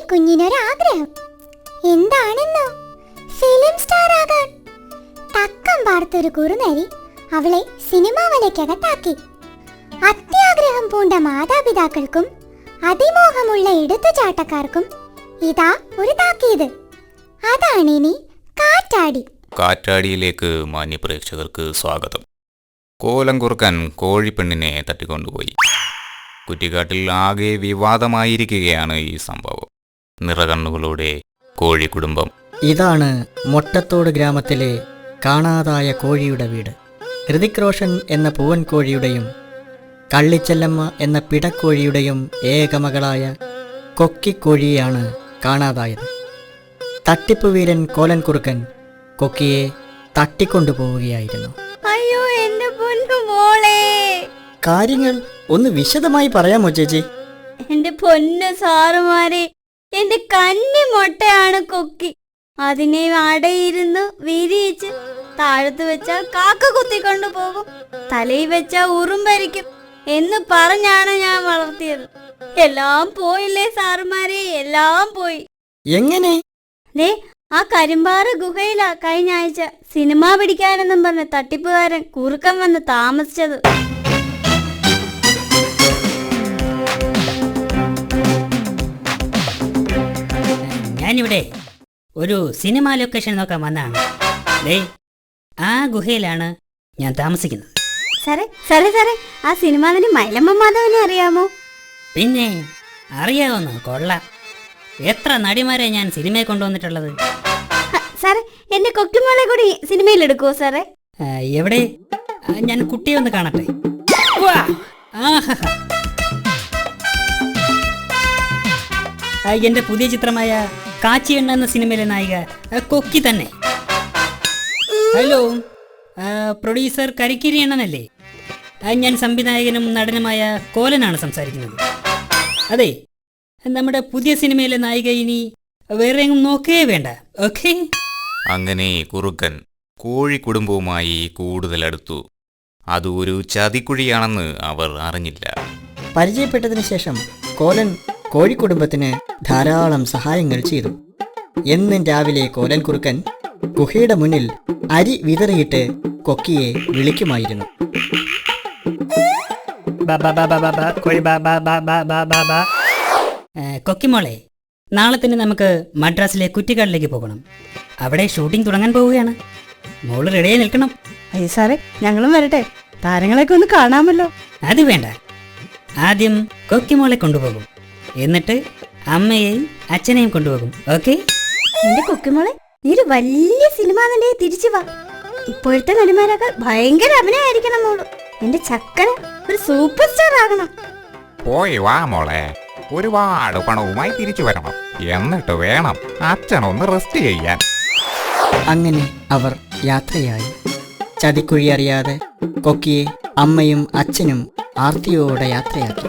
കുഞ്ഞിനൊരാഗ്രഹം എന്താണെന്നോ? Film star ആകാൻ. തക്കം പാർത്തൊരു കുറുനരി അവളെ സിനിമാ വലയ്ക്കകത്താക്കി. അത്യാഗ്രഹം പൂണ്ട മാതാപിതാക്കൾക്കും അതിമോഹമുള്ള എടുത്തുചാട്ടക്കാർക്കും ഇതാ ഒരു താക്കീത്. ഇനി കാറ്റാടി. കാറ്റാടിയിലേക്ക് മാന്യ പ്രേക്ഷകർക്ക് സ്വാഗതം. കോലം കുറുക്കാൻ കോഴിപ്പെണ്ണിനെ തട്ടിക്കൊണ്ടുപോയി. കുറ്റിക്കാട്ടിൽ ആകെ വിവാദമായിരിക്കുകയാണ് ഈ സംഭവം. നിറകണ്ണുകളോടെ കോഴി കുടുംബം ഇതാണ് മൊട്ടത്തോട് ഗ്രാമത്തിലെ കാണാതായ കോഴിയുടെ വീട്. ഹൃതിക് റോഷൻ എന്ന പൂവൻ കോഴിയുടെയും കള്ളിച്ചെല്ലമ്മ എന്ന പിടക്കോഴിയുടെയും ഏകമകളായ കൊക്കിക്കോഴിയെയാണ് കാണാതായത്. തട്ടിപ്പ് വീരൻ കോലൻ കുറുക്കൻ കൊക്കിയെ തട്ടിക്കൊണ്ടുപോവുകയായിരുന്നു. അയ്യോ എന്റെ പൊന്നു മോളെ. കാര്യങ്ങൾ ഒന്ന് വിശദമായി പറയാമോ ചേച്ചി എന്റെ പൊന്നു സാറുമാരെ എന്റെ കന്നി മുട്ടയാണ് കൊക്കി. അതിനെ അടയിരുന്ന് വിരിയിച്ച് താഴത്ത് വെച്ചാൽ കാക്ക കുത്തിക്കൊണ്ടു പോകും. തലയിൽ വെച്ചാൽ ഉറുമ്പരിക്കും എന്ന് പറഞ്ഞാണ് ഞാൻ വളർത്തിയത്. എല്ലാം പോയില്ലേ സാറുമാരെ? എല്ലാം പോയി. എങ്ങനെ? ദേ ആ കരിമ്പാറ ഗുഹയിലാ കഴിഞ്ഞ ആഴ്ച സിനിമ പിടിക്കാനെന്നും പറഞ്ഞ് തട്ടിപ്പുകാരൻ കുറുക്കം വന്ന് താമസിച്ചത്. ഞാനിവിടെ ഒരു സിനിമ ലൊക്കേഷൻ നോക്കാൻ വന്നാണ് ദേ ആ ഗുഹയിലാണ് ഞാൻ താമസിക്കുന്നത്. സാറേ സാറേ സാറേ ആ സിനിമ നടി മൈലമ്മ മാധവനെ അറിയാമോ? പിന്നെ അറിയാവുന്ന കൊള്ള. എത്ര നടിമാരെ ഞാൻ സിനിമയെ കൊണ്ടുവന്നിട്ടുള്ളത്? സാറേ എന്റെ കൊക്കിമോളെ കൂടി സിനിമയിൽ എടുക്കുവോ സാറേ? എവിടെ? ഞാൻ കുട്ടിയെ ഒന്ന് കാണട്ടെ! ആഹാ. എന്റെ പുതിയ ചിത്രമായ കാച്ചി എണ്ണ എന്ന സിനിമയിലെ നായിക കൊക്കി തന്നെ. ഹലോ പ്രൊഡ്യൂസർ കരിക്കിരി എണ്ണനല്ലേ ഞാൻ സംവിധായകനും നടനുമായ കോലനാണ് സംസാരിക്കുന്നത്. അതെ നമ്മുടെ പുതിയ സിനിമയിലെ നായിക ഇനി വേറെ എങ്ങും നോക്കേ വേണ്ട. ഓക്കെ അങ്ങനെ കുറുക്കൻ കോഴി കുടുംബവുമായി കൂടുതൽ അടുത്തു. അത് ഒരു ചതിക്കുഴിയാണെന്ന് അവർ അറിഞ്ഞില്ല. പരിചയപ്പെട്ടതിന് ശേഷം കോലൻ കോഴിക്കുടുംബത്തിന് ധാരാളം സഹായങ്ങൾ ചെയ്തു. എന്നും രാവിലെ കോലൻ കുറുക്കൻ ഗുഹയുടെ മുന്നിൽ അരി വിതറിയിട്ട് കൊക്കിയെ വിളിക്കുമായിരുന്നു. കൊക്കിമോളെ നാളെ തന്നെ നമുക്ക് മദ്രാസിലെ കുറ്റിക്കാടിലേക്ക് പോകണം. അവിടെ ഷൂട്ടിംഗ് തുടങ്ങാൻ പോവുകയാണ്. മോൾ റെഡിയായി നിൽക്കണം. അയ്യ സാറേ ഞങ്ങളും വരട്ടെ. താരങ്ങളെയൊക്കെ ഒന്ന് കാണാമല്ലോ. അത് വേണ്ട. ആദ്യം കൊക്കിമോളെ കൊണ്ടുപോകും. എന്നിട്ട് അമ്മയെയും അച്ഛനെയും കൊണ്ടുപോകും. ഓക്കെ? എന്റെ കൊക്കുമോളെ നീ ഒരു വലിയ സിനിമ നടിയെ തിരിച്ചു വാ. ഇപ്പോഴത്തെ നടിമാരാക്കാൾ ഭയങ്കര അഭിനയായിരിക്കണം മോൾ. എന്റെ ചക്കര ഒരു സൂപ്പർ സ്റ്റാർ ആകണം. പോയി വാ മോളെ. ഒരുപാട് പണവുമായി തിരിച്ചു വരണം. എന്നിട്ട് വേണം അച്ഛനൊന്ന് റെസ്റ്റ് ചെയ്യാൻ. അങ്ങനെ അവർ യാത്രയായി. ചതിക്കുഴി അറിയാതെ കൊക്കിയെ അമ്മയും അച്ഛനും ആർത്തിയോടെ യാത്രയാക്കി.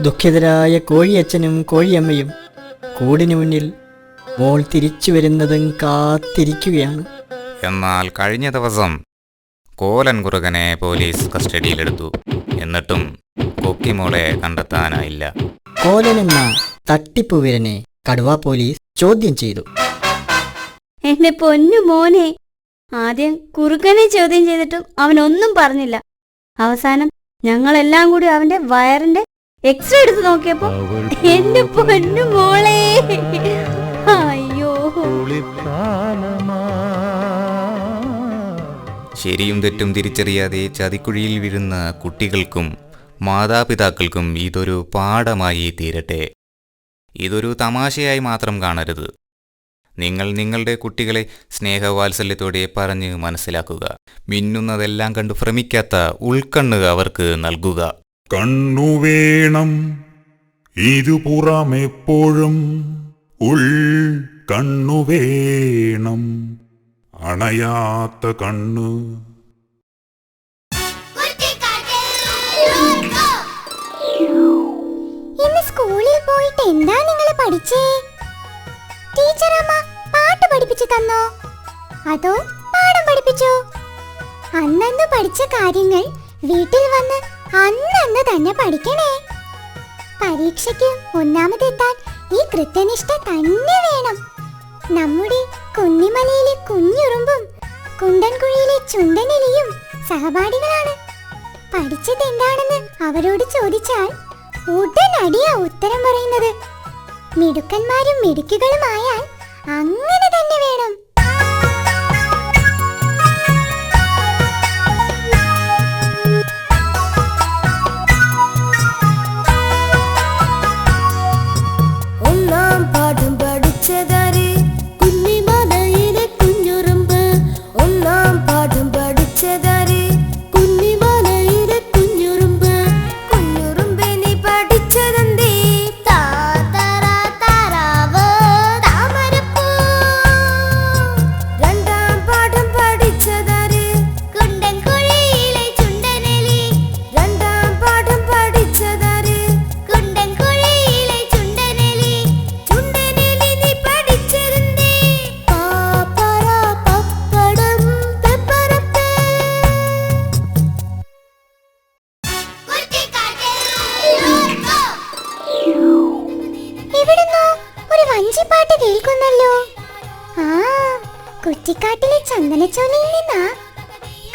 ദുഃഖിതരായ കോഴിയച്ഛനും കോഴിയമ്മയും കൂടിനു മുന്നിൽ മോൾ തിരിച്ചു വരുന്നതും കാത്തിരിക്കുകയാണ്. എന്നാൽ കഴിഞ്ഞ ദിവസം കോലൻ കുറുകനെ പോലീസ് കസ്റ്റഡിയിലെടുത്തു. എന്നിട്ടും കൊക്കിമോളെ കണ്ടെത്താനായില്ല. കോലൻ എന്ന തട്ടിപ്പുവിരനെ കടുവ പോലീസ് ചോദ്യം ചെയ്തു. എന്റെ പൊന്നു മോനെ ആദ്യം കുറുക്കനെ ചോദ്യം ചെയ്തിട്ടും അവൻ ഒന്നും പറഞ്ഞില്ല. അവസാനം ഞങ്ങളെല്ലാം കൂടി അവന്റെ വയറിന്റെ എക്സ്റേ എടുത്ത് നോക്കിയപ്പോ എന്റെ പൊന്നു മോളെ. അയ്യോ. ശരിയും തെറ്റും തിരിച്ചറിയാതെ ചതിക്കുഴിയിൽ വീഴുന്ന കുട്ടികൾക്കും മാതാപിതാക്കൾക്കും ഇതൊരു പാഠമായി തീരട്ടെ. ഇതൊരു തമാശയായി മാത്രം കാണരുത്. നിങ്ങൾ നിങ്ങളുടെ കുട്ടികളെ സ്നേഹവാത്സല്യത്തോടെ പറഞ്ഞ് മനസ്സിലാക്കുക. മിന്നുന്നതെല്ലാം കണ്ടു ഭ്രമിക്കാത്ത ഉൾക്കണ്ണ് അവർക്ക് നൽകുക. കണ്ണു വേണം. ഇരുപുറമെപ്പോഴും ഉൾ കണ്ണുവേണം അണയാത്ത കണ്ണ്. സ്കൂളിൽ പോയിട്ട് എന്താ നിങ്ങൾ പഠിച്ചേ? ടീച്ചറമ്മ പാട്ട് പഠിപ്പിച്ചു തന്നോ? അതോ പാഠം പഠിപ്പിച്ചോ? അന്നന്ന് പഠിച്ച കാര്യങ്ങൾ വീട്ടിൽ വന്ന് അന്നന്ന് തന്നെ പഠിക്കണേ. പരീക്ഷയ്ക്ക് ഒന്നാമതെത്താൻ ഈ കൃത്യനിഷ്ഠ തന്നെ വേണം. നമ്മുടെ കുന്നിമലയിലെ കുഞ്ഞുറുമ്പും കുണ്ടൻകുഴിയിലെ ചുണ്ടനെലിയും സഹപാഠികളാണ്. പഠിച്ചത് എന്താണെന്ന് അവരോട് ചോദിച്ചാൽ ഉടനടിയാ ഉത്തരം പറയുന്നത്. മിടുക്കന്മാരും മിടുക്കുകളുമായാൽ അങ്ങനെ തന്നെ വേണം. കുറ്റിക്കാട്ടിലെ ചന്ദനച്ചോലയിൽ നിന്നാ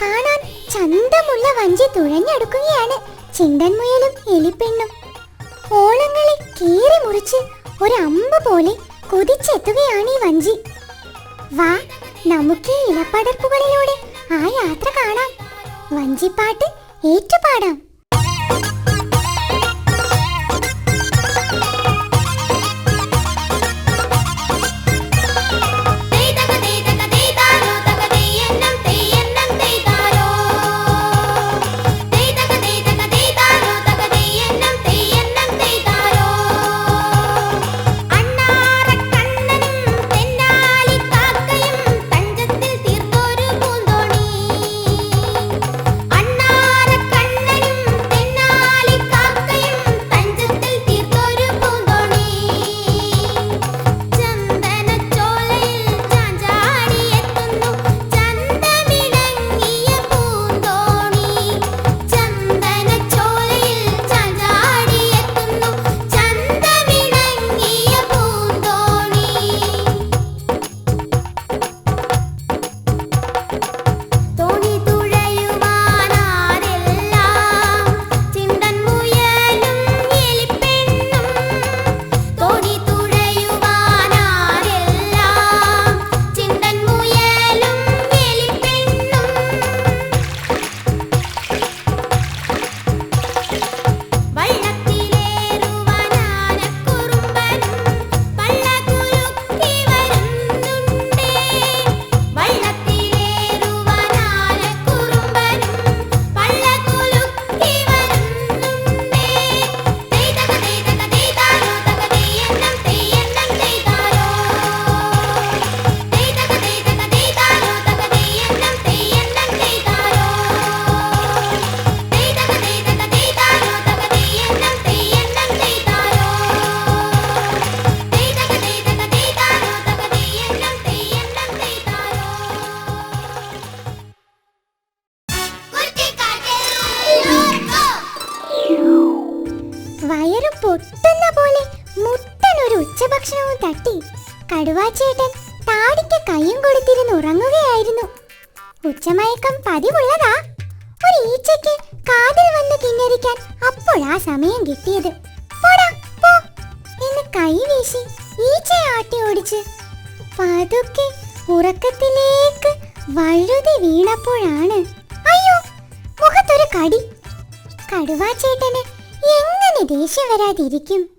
കാണാൻ ചന്തമുള്ള വഞ്ചി തുഴഞ്ഞെടുക്കുകയാണ് ചിണ്ടൻ മുയലും എലിപ്പെണ്ണും. ഓളങ്ങളെ കീറി മുറിച്ച് അമ്പ് പോലെ കുതിച്ചെത്തുകയാണ് ഈ വഞ്ചി. വാ നമുക്ക് ഇലപ്പടർപ്പുകളിലൂടെ ആ യാത്ര കാണാം. വഞ്ചിപ്പാട്ട് ഏറ്റുപാടാം. തട്ടി കടുവാച്ചേട്ടൻ താടിക്ക് കൈയും കൊടുത്തിരുന്ന് ഉറങ്ങുകയായിരുന്നു. ഉച്ചമയക്കം പതിവുള്ളതാ. ഒരു ഈച്ചയ്ക്ക് കാതിൽ വന്ന് തിന്നരിക്കാൻ അപ്പോൾ ആ സമയം കിട്ടിയത്. പോടാ പോ. എന്ന് കൈ വീശി ഈച്ചയെ ആട്ടി ഓടിച്ച്. പതുക്കെ ഉറക്കത്തിലേക്ക് വഴുതി വീണപ്പോഴാണ്. അയ്യോ മുഖത്തൊരു കടി. കടുവാച്ചേട്ടന് എങ്ങനെ ദേഷ്യം വരാതിരിക്കും?